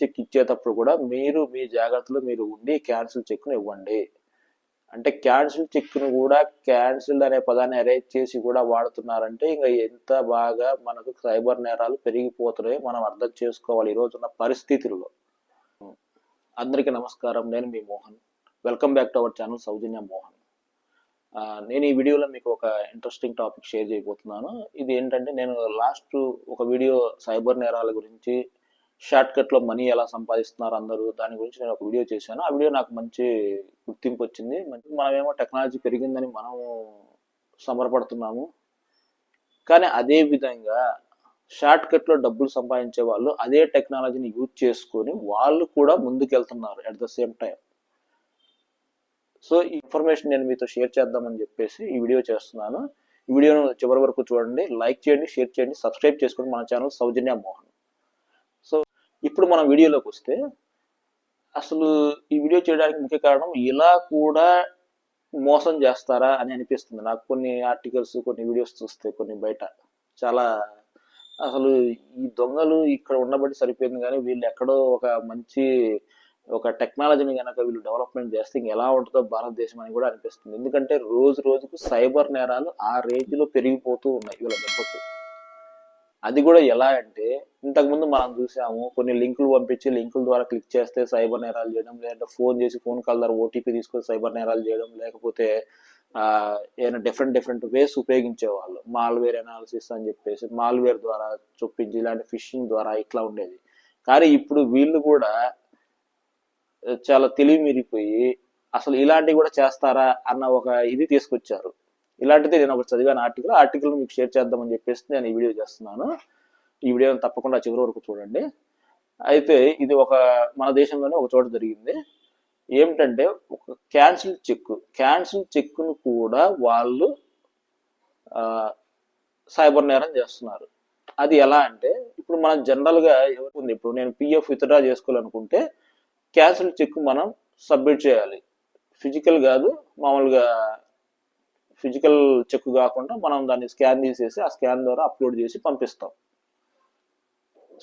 Check ఇచ్చేటప్పుడు కూడా మీరు మీ జాగ్రత్తలో మీరు ఉండి క్యాన్సిల్ చెక్ను ఇవ్వండి. అంటే క్యాన్సిల్ చెక్ను కూడా క్యాన్సిల్ అనే పదాన్ని అరేంజ్ చేసి కూడా వాడుతున్నారంటే ఇంకా ఎంత బాగా మనకు సైబర్ నేరాలు పెరిగిపోతున్నాయో మనం అర్థం చేసుకోవాలి ఈ రోజున్న పరిస్థితుల్లో. అందరికీ నమస్కారం. నేను మీ Mohan. Welcome back to our channel Soujanya Mohan నేను ఈ వీడియోలో మీకు ఒక ఇంట్రెస్టింగ్ టాపిక్ షేర్ చేయబోతున్నాను. ఇది ఏంటంటే నేను లాస్ట్ ఒక వీడియో సైబర్ నేరాల గురించి షార్ట్కట్లో మనీ ఎలా సంపాదిస్తున్నారు అందరూ దాని గురించి నేను ఒక వీడియో చేశాను. ఆ వీడియో నాకు మంచి గుర్తింపు వచ్చింది. మంచి మనమేమో టెక్నాలజీ పెరిగిందని మనము సమరపడుతున్నాము కానీ అదే విధంగా షార్ట్కట్లో డబ్బులు సంపాదించే వాళ్ళు అదే టెక్నాలజీని యూజ్ చేసుకొని వాళ్ళు కూడా ముందుకెళ్తున్నారు at the same time so ఈ ఇన్ఫర్మేషన్ నేను మీతో షేర్ చేద్దామని చెప్పేసి ఈ వీడియో చేస్తున్నాను. ఈ వీడియోను చివరి వరకు చూడండి. లైక్ చేయండి షేర్ చేయండి సబ్స్క్రైబ్ చేసుకోండి మన ఛానల్ సౌజన్య మోహన్. ఇప్పుడు మనం వీడియోలోకి వస్తే అసలు ఈ వీడియో చేయడానికి ముఖ్య కారణం ఇలా కూడా మోసం చేస్తారా అని అనిపిస్తుంది. నాకు కొన్ని ఆర్టికల్స్ కొన్ని వీడియోస్ చూస్తే కొన్ని బయట. చాలా అసలు ఈ దొంగలు ఇక్కడ ఉండబట్టి సరిపోయింది కానీ వీళ్ళు ఎక్కడో ఒక మంచి ఒక టెక్నాలజీని కనుక వీళ్ళు డెవలప్మెంట్ చేస్తే ఇంక ఎలా ఉంటుందో భారతదేశం అని కూడా అనిపిస్తుంది. ఎందుకంటే రోజు రోజుకు సైబర్ నేరాలు ఆ రేంజ్లో పెరిగిపోతూ ఉన్నాయి. వీళ్ళ దెబ్బకు. అది కూడా ఎలా అంటే ఇంతకుముందు మనం చూసాము కొన్ని లింకులు పంపించి లింకుల ద్వారా క్లిక్ చేస్తే సైబర్ నేరాలు చేయడం లేదంటే ఫోన్ చేసి ఫోన్ కాల్ ద్వారా ఓటీపీ తీసుకొని సైబర్ నేరాలు చేయడం లేకపోతే ఏదైనా డిఫరెంట్ డిఫరెంట్ వేస్ ఉపయోగించేవాళ్ళు. మాల్వేర్ అనాలిసిస్ అని చెప్పేసి మాల్వేర్ ద్వారా చొప్పించి ఇలాంటి ఫిషింగ్ ద్వారా ఇట్లా ఉండేది. కానీ ఇప్పుడు వీళ్ళు కూడా చాలా తెలివి మీరిపోయి అసలు ఇలాంటివి కూడా చేస్తారా అన్న ఒక ఇది తీసుకొచ్చారు. ఇలాంటిది నేను ఒకటి చదివాను ఆర్టికల్ ఆర్టికల్ మీకు షేర్ చేద్దామని చెప్పేసి నేను ఈ వీడియో చేస్తున్నాను. ఈ వీడియోని తప్పకుండా చివరి వరకు చూడండి. అయితే ఇది ఒక మన దేశంలోనే ఒక చోట జరిగింది. ఏమిటంటే ఒక క్యాన్సిల్ చెక్ క్యాన్సిల్ చెక్ను కూడా వాళ్ళు సైబర్ నేరం చేస్తున్నారు. అది ఎలా అంటే ఇప్పుడు మనం జనరల్గా ఎవరికి ఉంది ఇప్పుడు నేను పిఎఫ్ విత్డ్రా చేసుకోవాలనుకుంటే క్యాన్సిల్ చెక్ మనం సబ్మిట్ చేయాలి. ఫిజికల్ కాదు మామూలుగా ఫిజికల్ చెక్ కాకుండా మనం దాన్ని స్కాన్ తీసేసి ఆ స్కాన్ ద్వారా అప్లోడ్ చేసి పంపిస్తాం.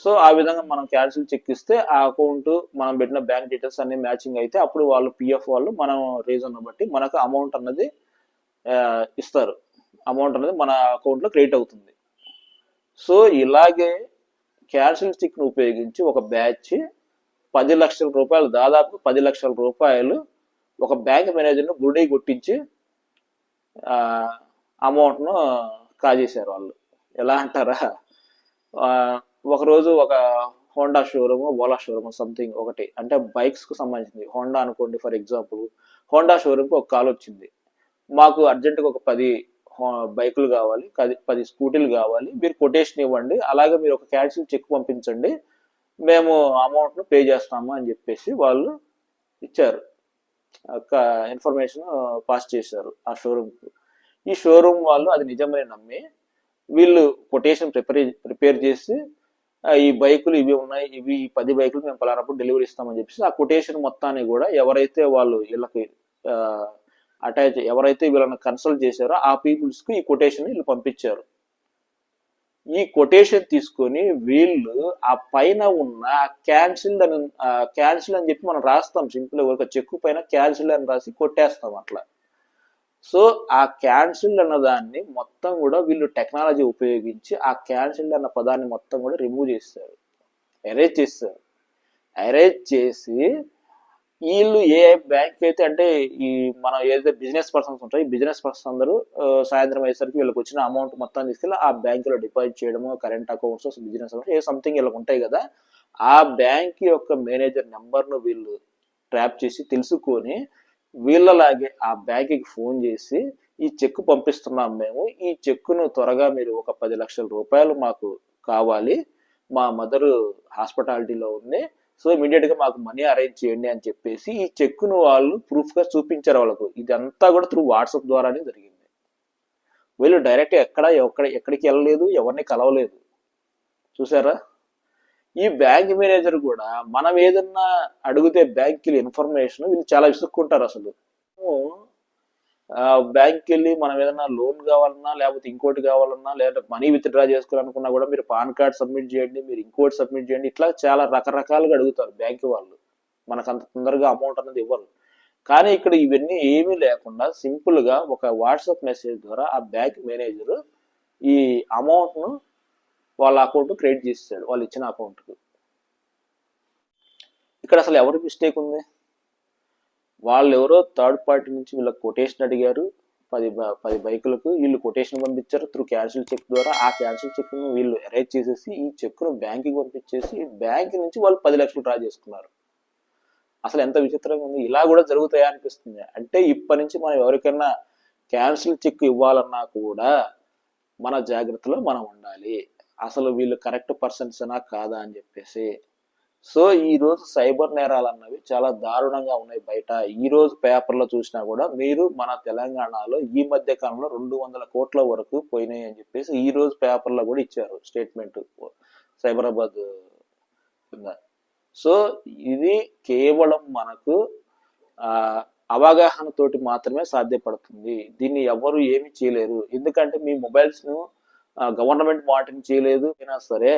సో ఆ విధంగా మనం క్యాన్సిల్ చెక్ ఇస్తే ఆ అకౌంట్ మనం పెట్టిన బ్యాంక్ డీటెయిల్స్ అన్ని మ్యాచింగ్ అయితే అప్పుడు వాళ్ళు పిఎఫ్ వాళ్ళు మనం రీజన్ బట్టి మనకు అమౌంట్ అన్నది ఇస్తారు. అమౌంట్ అనేది మన అకౌంట్లో క్రియేట్ అవుతుంది. సో ఇలాగే క్యాన్సిల్ చెక్ను ఉపయోగించి ఒక బ్యాచ్ పది లక్షల రూపాయలు దాదాపు పది లక్షల రూపాయలు ఒక బ్యాంక్ మేనేజర్ను గుడి కొట్టించి అమౌంట్ను కాజేశారు వాళ్ళు. ఎలా అంటారా? ఒకరోజు ఒక Honda showroom Ola showroom something ఒకటి. అంటే బైక్స్కు సంబంధించింది. హోండా అనుకోండి ఫర్ ఎగ్జాంపుల్ హోండా షోరూమ్కి ఒక కాల్ వచ్చింది. మాకు అర్జెంటుగా ఒక పది హో- బైకులు కావాలి పది పది స్కూటీలు కావాలి. మీరు కొటేషన్ ఇవ్వండి. అలాగే మీరు ఒక క్యాన్సిల్ చెక్ పంపించండి. మేము అమౌంట్ను పే చేస్తాము అని చెప్పేసి వాళ్ళు ఇచ్చారు. ఒక ఇన్ఫర్మేషన్ పాస్ చేశారు ఆ షోరూమ్కు ఈ షోరూమ్ వాళ్ళు అది నిజమని నమ్మి వీళ్ళు కొటేషన్ ప్రిపేర్ ప్రిపేర్ చేసి ఈ బైకులు ఇవి ఉన్నాయి ఇవి ఈ పది బైకులు మేము పలానప్పుడు డెలివరీ ఇస్తామని చెప్పేసి ఆ కొటేషన్ మొత్తాన్ని కూడా ఎవరైతే వాళ్ళు వీళ్ళకి అటాచ్ ఎవరైతే వీళ్ళని కన్సల్ట్ చేశారో ఆ పీపుల్స్కి ఈ కొటేషన్ వీళ్ళు పంపించారు. ఈ కొటేషన్ తీసుకొని వీళ్ళు ఆ పైన ఉన్న క్యాన్సిల్ అని క్యాన్సిల్ అని చెప్పి మనం రాస్తాం. సింపుల్ ఒక చెక్కు పైన క్యాన్సిల్ అని రాసి కొట్టేస్తాం అట్లా. సో ఆ క్యాన్సిల్ అన్న దాన్ని మొత్తం కూడా వీళ్ళు టెక్నాలజీ ఉపయోగించి ఆ క్యాన్సిల్ అన్న పదాన్ని మొత్తం కూడా రిమూవ్ చేస్తారు. ఎరేజ్ చేస్తారు. ఎరేజ్ చేసి వీళ్ళు ఏ బ్యాంక్ అయితే అంటే ఈ మనం ఏదైతే బిజినెస్ పర్సన్స్ ఉంటాయి బిజినెస్ పర్సన్స్ అందరూ సాయంత్రం అయ్యేసరికి వీళ్ళకి వచ్చిన అమౌంట్ మొత్తం తీసుకెళ్ళి ఆ బ్యాంకులో డిపాజిట్ చేయడము కరెంట్ అకౌంట్స్ బిజినెస్ అకౌంట్స్ ఏ సంథింగ్ వీళ్ళకి ఉంటాయి కదా ఆ బ్యాంక్ యొక్క మేనేజర్ నెంబర్ను వీళ్ళు ట్రాప్ చేసి తెలుసుకొని వీళ్ళలాగే ఆ బ్యాంక్కి ఫోన్ చేసి ఈ చెక్ పంపిస్తున్నాం మేము ఈ చెక్కును త్వరగా మీరు ఒక పది లక్షల రూపాయలు మాకు కావాలి మా మదర్ హాస్పిటాలిటీలో ఉంది సో ఇమీడియట్గా మాకు మనీ అరేంజ్ చేయండి అని చెప్పేసి ఈ చెక్కును వాళ్ళు ప్రూఫ్గా చూపించారు వాళ్ళకు. ఇదంతా కూడా త్రూ వాట్సాప్ ద్వారానే జరిగింది. వీళ్ళు డైరెక్ట్ ఎక్కడ ఎక్కడ ఎక్కడికి వెళ్ళలేదు ఎవరిని కలవలేదు. చూసారా? ఈ బ్యాంక్ మేనేజర్ కూడా మనం ఏదన్నా అడిగితే బ్యాంకులు ఇన్ఫర్మేషన్ వీళ్ళు చాలా విసుక్కుంటారు అసలు. బ్యాంక్కి వెళ్ళి మనం ఏదైనా లోన్ కావాలన్నా లేకపోతే ఇంకోటి కావాలన్నా లేదంటే మనీ విత్డ్రా చేసుకోవాలనుకున్నా కూడా మీరు పాన్ కార్డ్ సబ్మిట్ చేయండి మీరు ఇంకోటి సబ్మిట్ చేయండి. ఇట్లా చాలా రకరకాలుగా అడుగుతారు బ్యాంక్ వాళ్ళు. మనకు అంత తొందరగా అమౌంట్ అనేది ఇవ్వరు. కానీ ఇక్కడ ఇవన్నీ ఏమీ లేకుండా సింపుల్గా ఒక వాట్సాప్ మెసేజ్ ద్వారా ఆ బ్యాంక్ మేనేజర్ ఈ అమౌంట్ను వాళ్ళ అకౌంట్ క్రెడిట్ చేస్తాడు వాళ్ళు ఇచ్చిన అకౌంట్కు ఇక్కడ అసలు ఎవరి మిస్టేక్ ఉంది? వాళ్ళు ఎవరో థర్డ్ పార్టీ నుంచి వీళ్ళకి కొటేషన్ అడిగారు. పది పది బైకులకు వీళ్ళు కొటేషన్ పంపించారు త్రూ క్యాన్సిల్ చెక్ ద్వారా. ఆ క్యాన్సిల్ చెక్ను వీళ్ళు అరేంజ్ చేసేసి ఈ చెక్ను బ్యాంక్కి పంపించేసి బ్యాంక్ నుంచి వాళ్ళు పది లక్షలు డ్రా చేసుకున్నారు. అసలు ఎంత విచిత్రంగా ఉంది. ఇలా కూడా జరుగుతాయా అనిపిస్తుంది. అంటే ఇప్పటి నుంచి మనం ఎవరికైనా క్యాన్సిల్ చెక్ ఇవ్వాలన్నా కూడా మన జాగ్రత్తలో మనం ఉండాలి. అసలు వీళ్ళు కరెక్ట్ పర్సన్స్ అనా కాదా అని చెప్పేసి సో ఈ రోజు సైబర్ నేరాలు అన్నవి చాలా దారుణంగా ఉన్నాయి బయట. ఈ రోజు పేపర్లో చూసినా కూడా మీరు మన తెలంగాణలో ఈ మధ్య కాలంలో రెండు వందల కోట్ల వరకు పోయినాయి అని చెప్పేసి ఈ రోజు పేపర్లో కూడా ఇచ్చారు స్టేట్మెంట్ సైబరాబాద్ కింద. సో ఇది కేవలం మనకు అవగాహనతోటి అవగాహన తోటి మాత్రమే సాధ్యపడుతుంది. దీన్ని ఎవరు ఏమి చేయలేరు. ఎందుకంటే మీ మొబైల్స్ను గవర్నమెంట్ వాటిని చేయలేదు అయినా సరే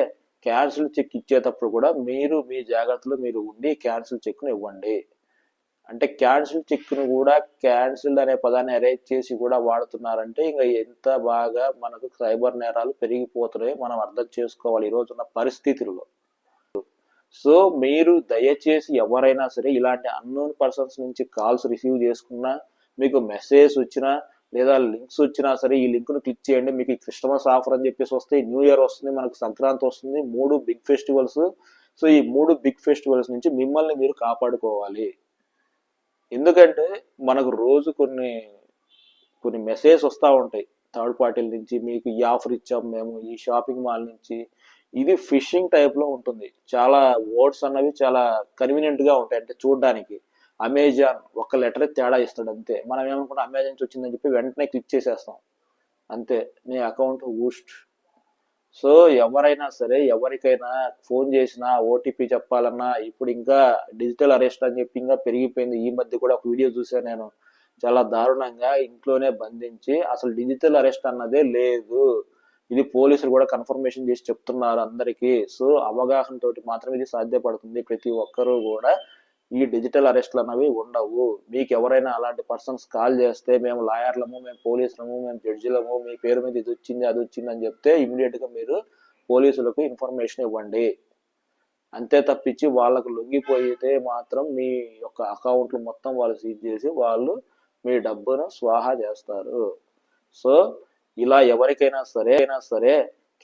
క్యాన్సిల్ చెక్ ఇచ్చేటప్పుడు కూడా మీరు మీ జాగ్రత్తలో మీరు ఉండి క్యాన్సిల్ చెక్ను ఇవ్వండి. అంటే క్యాన్సిల్ చెక్ను కూడా క్యాన్సిల్ అనే పదాన్ని అరేంజ్ చేసి కూడా వాడుతున్నారంటే ఇంకా ఎంత బాగా మనకు సైబర్ నేరాలు పెరిగిపోతున్నాయో మనం అర్థం చేసుకోవాలి ఈ రోజున్న పరిస్థితుల్లో. సో మీరు దయచేసి ఎవరైనా సరే ఇలాంటి అన్నోన్ పర్సన్స్ నుంచి కాల్స్ రిసీవ్ చేసుకున్నా మీకు మెసేజ్ వచ్చినా లేదా లింక్స్ వచ్చినా సరే ఈ లింక్ను క్లిక్ చేయండి. మీకు ఈ క్రిస్టమస్ ఆఫర్ అని చెప్పేసి వస్తే న్యూ ఇయర్ వస్తుంది మనకు సంక్రాంతి వస్తుంది మూడు బిగ్ ఫెస్టివల్స్. సో ఈ మూడు బిగ్ ఫెస్టివల్స్ నుంచి మిమ్మల్ని మీరు కాపాడుకోవాలి. ఎందుకంటే మనకు రోజు కొన్ని కొన్ని మెసేజ్ వస్తూ ఉంటాయి. థర్డ్ పార్టీల నుంచి మీకు ఈ ఆఫర్ ఇచ్చాం మేము ఈ షాపింగ్ మాల్ నుంచి. ఇది ఫిషింగ్ టైప్లో ఉంటుంది. చాలా వర్డ్స్ అన్నవి చాలా కన్వీనియంట్గా ఉంటాయి. అంటే చూడడానికి. అమెజాన్ ఒక లెటర్ తేడా ఇస్తాడు అంతే. మనం ఏమనుకుంటాం అమెజాన్ నుంచి వచ్చిందని చెప్పి వెంటనే క్లిక్ చేసేస్తాం. అంతే. నీ అకౌంట్ ఊస్ట్. సో ఎవరైనా సరే ఎవరికైనా ఫోన్ చేసినా ఓటీపీ చెప్పాలన్నా ఇప్పుడు ఇంకా డిజిటల్ అరెస్ట్ అని చెప్పి ఇంకా పెరిగిపోయింది. ఈ మధ్య కూడా ఒక వీడియో చూసాను నేను. చాలా దారుణంగా ఇంట్లోనే బంధించి అసలు డిజిటల్ అరెస్ట్ అన్నదే లేదు. ఇది పోలీసులు కూడా కన్ఫర్మేషన్ చేసి చెప్తున్నారు అందరికీ. సో అవగాహన తోటి మాత్రమే ఇది సాధ్యపడుతుంది. ప్రతి ఒక్కరూ కూడా ఈ డిజిటల్ అరెస్ట్లు అనేవి ఉండవు. మీకు ఎవరైనా అలాంటి పర్సన్స్ కాల్ చేస్తే మేము లాయర్లము మేము పోలీసులము మేము జడ్జిలము మీ పేరు మీద ఇది వచ్చింది అది వచ్చింది అని చెప్తే ఇమీడియట్గా మీరు పోలీసులకు ఇన్ఫర్మేషన్ ఇవ్వండి. అంతే తప్పించి వాళ్ళకు లొంగిపోయితే మాత్రం మీ యొక్క అకౌంట్లు మొత్తం వాళ్ళు సీజ్ చేసి వాళ్ళు మీ డబ్బును స్వాహా చేస్తారు. సో ఇలా ఎవరికైనా సరే అయినా సరే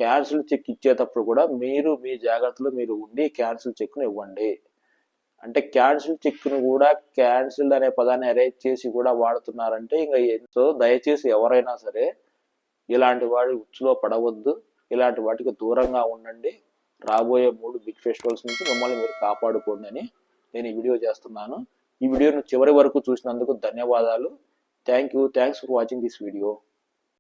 క్యాన్సిల్ చెక్ ఇచ్చేటప్పుడు కూడా మీరు మీ జాగ్రత్తలో మీరు ఉండి క్యాన్సిల్ చెక్ను ఇవ్వండి. అంటే క్యాన్సిల్ చెక్ను కూడా క్యాన్సిల్ అనే పదాన్ని అరేంజ్ చేసి కూడా వాడుతున్నారంటే ఇంకా సో దయచేసి ఎవరైనా సరే ఇలాంటి వాడి ఉచ్చులో పడవద్దు. ఇలాంటి వాటికి దూరంగా ఉండండి. రాబోయే మూడు బిగ్ ఫెస్టివల్స్ నుంచి మిమ్మల్ని మీరు కాపాడుకోండి అని నేను ఈ వీడియో చేస్తున్నాను. ఈ వీడియోను చివరి వరకు చూసినందుకు ధన్యవాదాలు. Thank you thanks for watching this video